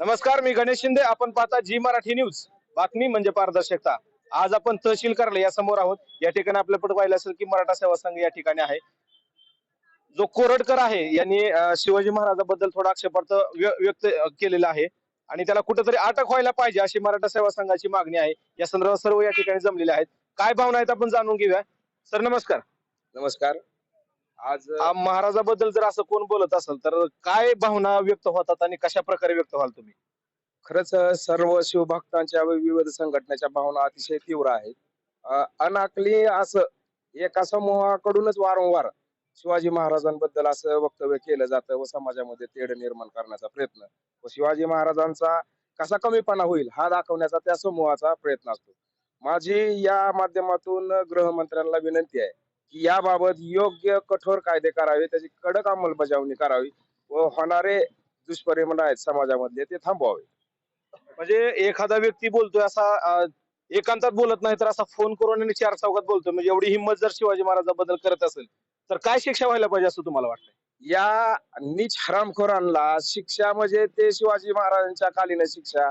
नमस्कार मी गणेश शिंदे. आपण पाहता जी मराठी न्यूज. बातमी म्हणजे पारदर्शकता. आज आपण तहसील कार्यालय या समोर आहोत. या ठिकाणी आपल्याकडे पाहिलं असेल की मराठा सेवा संघ या ठिकाणी आहे. जो कोरडकर आहे यांनी शिवाजी महाराजाबद्दल थोडा आक्षेपार्थ व्य- व्यक्त केलेला आहे. आणि त्याला कुठेतरी अटक व्हायला पाहिजे अशी मराठा सेवा संघाची मागणी आहे. या संदर्भात सर्व या ठिकाणी जमलेले आहेत. काय भावना आहेत आपण जाणून घेऊया. सर नमस्कार. नमस्कार. आज आ, महाराजाबद्दल जर असं कोण बोलत असेल तर काय भावना व्यक्त होतात आणि कशा प्रकारे व्यक्त व्हाल तुम्ही? खरंच सर्व शिवभक्तांच्या व विविध संघटनेच्या भावना अतिशय तीव्र आहेत. अनाकली असं एका समूहाकडूनच वारंवार शिवाजी महाराजांबद्दल असं वक्तव्य केलं जातं व समाजामध्ये तेढ निर्माण करण्याचा प्रयत्न. व शिवाजी महाराजांचा कसा कमीपणा होईल हा दाखवण्याचा त्या समूहाचा प्रयत्न असतो. माझी या माध्यमातून गृहमंत्र्यांना विनंती आहे की याबाबत योग्य कठोर कायदे करावे त्याची कडक अंमलबजावणी करावी व होणारे दुष्परिणाम आहेत समाजामधले ते थांबवावे. म्हणजे एखादा व्यक्ती बोलतोय असा एकांतात बोलत नाही तर असा फोन करून आणि चार चौकात बोलतोय. म्हणजे एवढी हिंमत जर शिवाजी महाराजाबद्दल करत असेल तर काय शिक्षा व्हायला पाहिजे असं तुम्हाला वाटतं या नीच हरामखोरांना शिक्षा म्हणजे ते शिवाजी महाराजांच्या कालीन शिक्षा.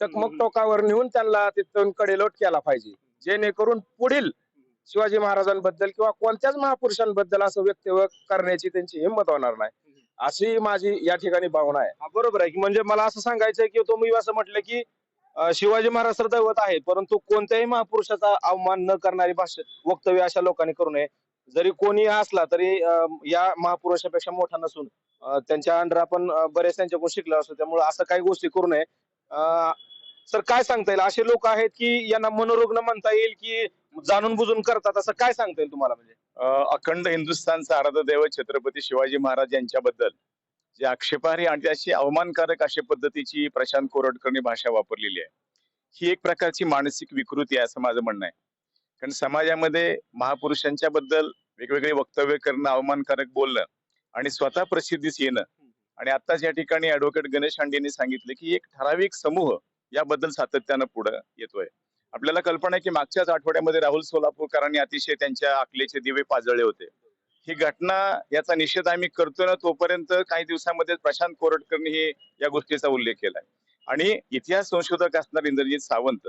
हम्म. टोकावर नेऊन त्यांना तिथून कडेलोट केला पाहिजे. जेणेकरून पुढील शिवाजी महाराजांबद्दल किंवा कोणत्याच महापुरुषांबद्दल असं व्यक्तव्य करण्याची त्यांची हिंमत होणार नाही. अशी माझी या ठिकाणी भावना आहे. हा, बरोबर आहे. की म्हणजे मला असं सांगायचंय की तुम्ही असं म्हटलं की शिवाजी महाराज तर दैवत आहेत परंतु कोणत्याही महापुरुषाचा अवमान न करणारी भाषा वक्तव्य अशा लोकांनी करू नये. जरी कोणी असला तरी या महापुरुषापेक्षा मोठा नसून त्यांच्या अंडर आपण बरेच त्यांच्याकडून शिकलो असतो त्यामुळे असं काही गोष्टी करू नये. अं, सर काय सांगता येईल? असे लोक आहेत की यांना मनोरुग्ण म्हणता येईल की जाणून बुजून करतात असं काय सांगता येईल तुम्हाला म्हणजे? अखंड हिंदुस्थानचा आराध्य देव छत्रपती शिवाजी महाराज यांच्याबद्दल जे आक्षेपार्ह आणि अशी अवमानकारक अशा पद्धतीची प्रशांत कोरडकरणी भाषा वापरलेली आहे ही एक प्रकारची मानसिक विकृती आहे असं माझं म्हणणं आहे. कारण समाजामध्ये महापुरुषांच्या बद्दल वेगवेगळे वक्तव्य करणं अवमानकारक बोलणं आणि स्वतः प्रसिद्धीस येणं आणि आताच या ठिकाणी ऍडव्होकेट गणेश हांडे सांगितले सांगितलं की एक ठराविक समूह याबद्दल सातत्यानं पुढे येतोय. आपल्याला कल्पना आहे की मागच्याच आठवड्यामध्ये राहुल सोलापूरकरांनी अतिशय त्यांच्या आकलेचे दिवे पाजळले होते. ही घटना याचा निषेध आम्ही करतोय ना तोपर्यंत काही दिवसांमध्ये प्रशांत कोरटकरनी हे या गोष्टीचा उल्लेख केलाय. आणि इतिहास संशोधक असणार इंद्रजित सावंत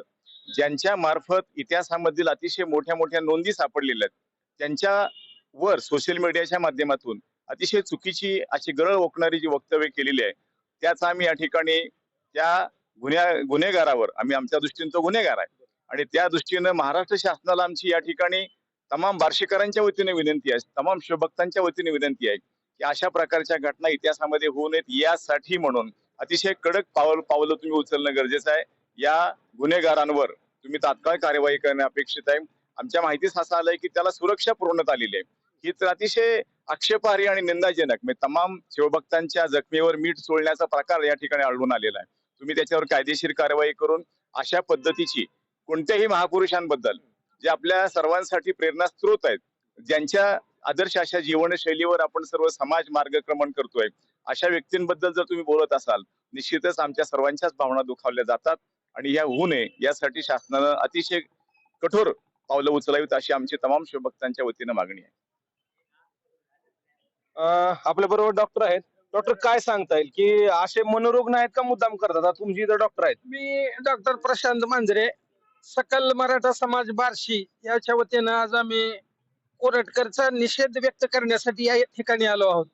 ज्यांच्या मार्फत इतिहासामधील अतिशय मोठ्या मोठ्या नोंदी सापडलेल्या आहेत त्यांच्या वर सोशल मीडियाच्या माध्यमातून अतिशय चुकीची अशी गरळ ओकणारी जी वक्तव्य केलेली आहे त्याचा आम्ही या ठिकाणी त्या गुन्ह्या गुन्हेगारावर आम्ही आमच्या दृष्टीने तो गुन्हेगार आहे. आणि त्या दृष्टीनं महाराष्ट्र शासनाला आमची या ठिकाणी तमाम बार्शीकरांच्या वतीने विनंती आहे तमाम शिवभक्तांच्या वतीने विनंती आहे की अशा प्रकारच्या घटना इतिहासामध्ये होऊ नयेत. यासाठी म्हणून अतिशय कडक पावल पावलं तुम्ही उचलणं गरजेचं आहे. या गुन्हेगारांवर तुम्ही तात्काळ कार्यवाही करणे अपेक्षित आहे. आमच्या माहितीस असं आलंय की त्याला सुरक्षा पुरवण्यात आलेली आहे. ही तर अतिशय आक्षेपार्ह आणि निंदाजनक म्हणजे तमाम शिवभक्तांच्या जखमीवर मीठ चोळण्याचा प्रकार या ठिकाणी आढळून आलेला आहे. तुम्ही त्याच्यावर कायदेशीर कारवाई करून अशा पद्धतीची कोणत्याही महापुरुषांबद्दल जे आपल्या सर्वांसाठी प्रेरणास्त्रोत आहेत ज्यांच्या आदर्श अशा जीवनशैलीवर आपण सर्व समाज मार्गक्रमण करतोय अशा व्यक्तींबद्दल जर तुम्ही बोलत असाल निश्चितच आमच्या सर्वांच्याच भावना दुखावल्या जातात आणि ह्या होऊ नये यासाठी शासनानं अतिशय कठोर पावलं उचलावीत अशी आमची तमाम शिवभक्तांच्या वतीनं मागणी आहे. आपल्या बरोबर डॉक्टर आहेत. डॉक्टर काय सांगता येईल की असे मनोरुग्ण आहेत का मुद्दाम करतात? तुमची इथं डॉक्टर आहेत. मी डॉक्टर प्रशांत मांजरे सकल मराठा समाज बार्शी याच्या वतीनं आज आम्ही कोरटकरचा निषेध व्यक्त करण्यासाठी या ठिकाणी आलो आहोत.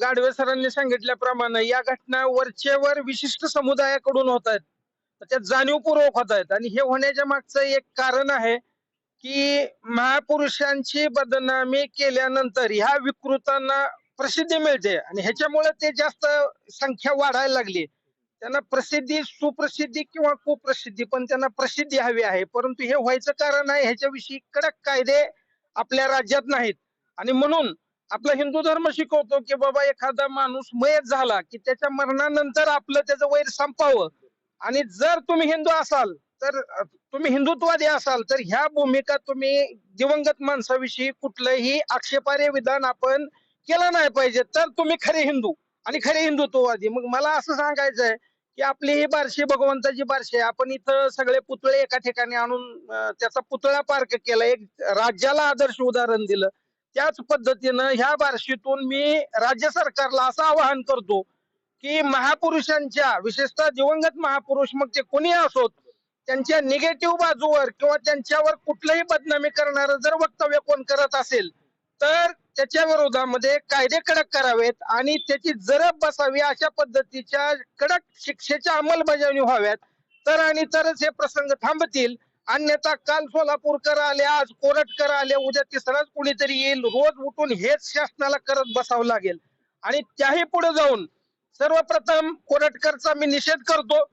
गाडवे सरांनी सांगितल्याप्रमाणे या घटना वरचेवर विशिष्ट समुदायाकडून होत आहेत. त्या जाणीवपूर्वक होत आहेत आणि हे होण्याच्या मागचं एक कारण आहे की महापुरुषांची बदनामी केल्यानंतर ह्या विकृतांना प्रसिद्धी मिळते आणि ह्याच्यामुळे ते जास्त संख्या वाढायला लागली. त्यांना प्रसिद्धी सुप्रसिद्धी किंवा कुप्रसिद्धी पण त्यांना प्रसिद्धी हवी आहे. परंतु हे व्हायचं कारण आहे ह्याच्याविषयी कडक कायदे आपल्या राज्यात नाहीत. आणि म्हणून आपला हिंदू धर्म शिकवतो की बाबा एखादा माणूस मयत झाला की त्याच्या मरणानंतर आपलं त्याचं वैर संपावं. आणि जर तुम्ही हिंदू असाल तर तुम्ही हिंदुत्वादी असाल तर ह्या भूमिका तुम्ही दिवंगत माणसाविषयी कुठलंही आक्षेपार्ह विधान आपण केलं नाही पाहिजे. तर तुम्ही खरे हिंदू आणि खरे हिंदुत्ववादी. मग मला असं सांगायचं आहे की आपली ही बारशी भगवंताची बारशी आहे. आपण इथं सगळे पुतळे एका ठिकाणी आणून त्याचा पुतळा पार्क केला. एक राज्याला आदर्श उदाहरण दिलं. त्याच पद्धतीनं ह्या बारशीतून मी राज्य सरकारला असं आवाहन करतो की महापुरुषांच्या विशेषतः दिवंगत महापुरुष मग ते कोणी असोत त्यांच्या निगेटिव्ह बाजूवर किंवा त्यांच्यावर कुठलंही बदनामी करणारं जर वक्तव्य कोण करत असेल तर त्याच्या विरोधामध्ये कायदे कडक करावेत आणि त्याची जरब बसावी अशा पद्धतीच्या कडक शिक्षेच्या अंमलबजावणी व्हाव्यात. तर आणि तरच हे प्रसंग थांबतील. अन्यथा काल सोलापूरकर आले आज कोरटकर आले उद्या तिसराच कुणीतरी येईल. रोज उठून हेच शासनाला करत बसावं लागेल. आणि त्याही पुढे जाऊन सर्वप्रथम कोरटकरचा मी निषेध करतो.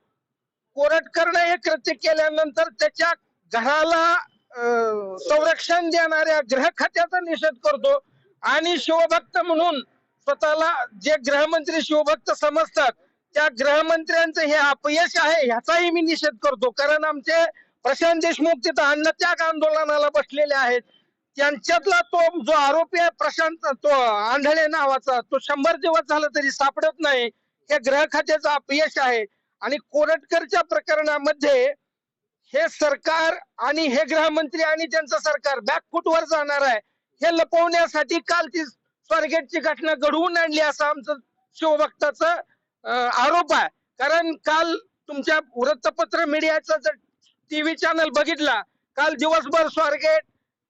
कोरटकरनं हे कृत्य केल्यानंतर त्याच्या घराला संरक्षण देणाऱ्या गृह खात्याचा निषेध करतो. आणि शिवभक्त म्हणून स्वतःला जे गृहमंत्री शिवभक्त समजतात त्या गृहमंत्र्यांचं हे अपयश आहे ह्याचाही मी निषेध करतो. कारण आमचे प्रशांत देशमुख तिथं अन्नत्याग आंदोलनाला बसलेले आहेत. त्यांच्यातला तो जो आरोपी आहे प्रशांत तो आंधळे नावाचा तो शंभर दिवस झाला तरी सापडत नाही. हे गृह खात्याचं अपयश आहे. आणि कोरटकरच्या प्रकरणामध्ये हे सरकार आणि हे गृहमंत्री आणि त्यांचं सरकार बॅकफुटवर जाणार आहे हे लपवण्यासाठी काल ती स्वारगेटची घटना घडवून आणली असं आमचं शिवभक्ताचं आरोप आहे. कारण काल तुमच्या वृत्तपत्र मीडियाचा जर टीव्ही चॅनल बघितला काल दिवसभर स्वारगेट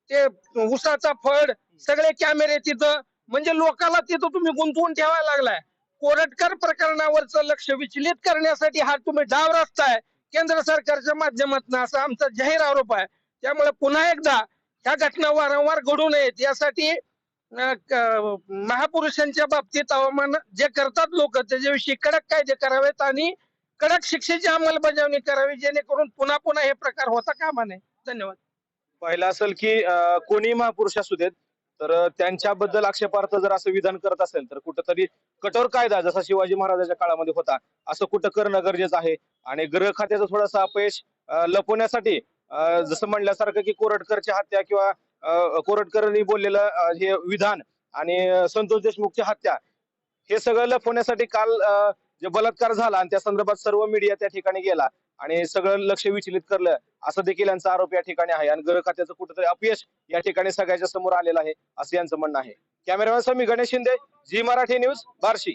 ते उसाचा फड सगळे कॅमेरे तिथं म्हणजे लोकांना तिथं तुम्ही गुंतवून ठेवायला लागलाय. कोरटकर प्रकरणावरचं लक्ष विचलित करण्यासाठी हा तुम्ही डाव रचताय. केंद्र सरकारच्या माध्यमातून असा आमचा जाहीर आरोप आहे. त्यामुळे पुन्हा एकदा ह्या घटना वारंवार घडू नयेत. यासाठी महापुरुषांच्या बाबतीत अवमान जे करतात लोक त्याच्याविषयी कडक कायदे करावेत आणि कडक शिक्षेची अंमलबजावणी करावी जेणेकरून पुन्हा पुन्हा हे प्रकार होता कामा नये. धन्यवाद. पहिला असेल की कोणी महापुरुष असू देत तर त्यांच्याबद्दल आक्षेपार्थ जर असं विधान करत असेल तर कुठंतरी कठोर कायदा जसा शिवाजी महाराजांच्या काळामध्ये होता असं कुठं करणं गरजेचं आहे? आणि गृह खात्याचं थोडासा अपयश लपवण्यासाठी जसं म्हणल्यासारखं की कोरटकरची हत्या किंवा अं, कोरटकरांनी बोललेलं हे विधान आणि संतोष देशमुखची हत्या हे सगळं लपवण्यासाठी काल जे बलात्कार झाला आणि त्या संदर्भात सर्व मीडिया त्या ठिकाणी गेला आणि सगळं लक्ष विचलित करलं असं देखील यांचा आरोप या ठिकाणी आहे. आणि गृह खात्याचं कुठेतरी अपयश या ठिकाणी सगळ्याच्या समोर आलेलं आहे असं यांचं म्हणणं आहे. Cameraman Swami Ganesh Shinde Zee Marathi news Barshi.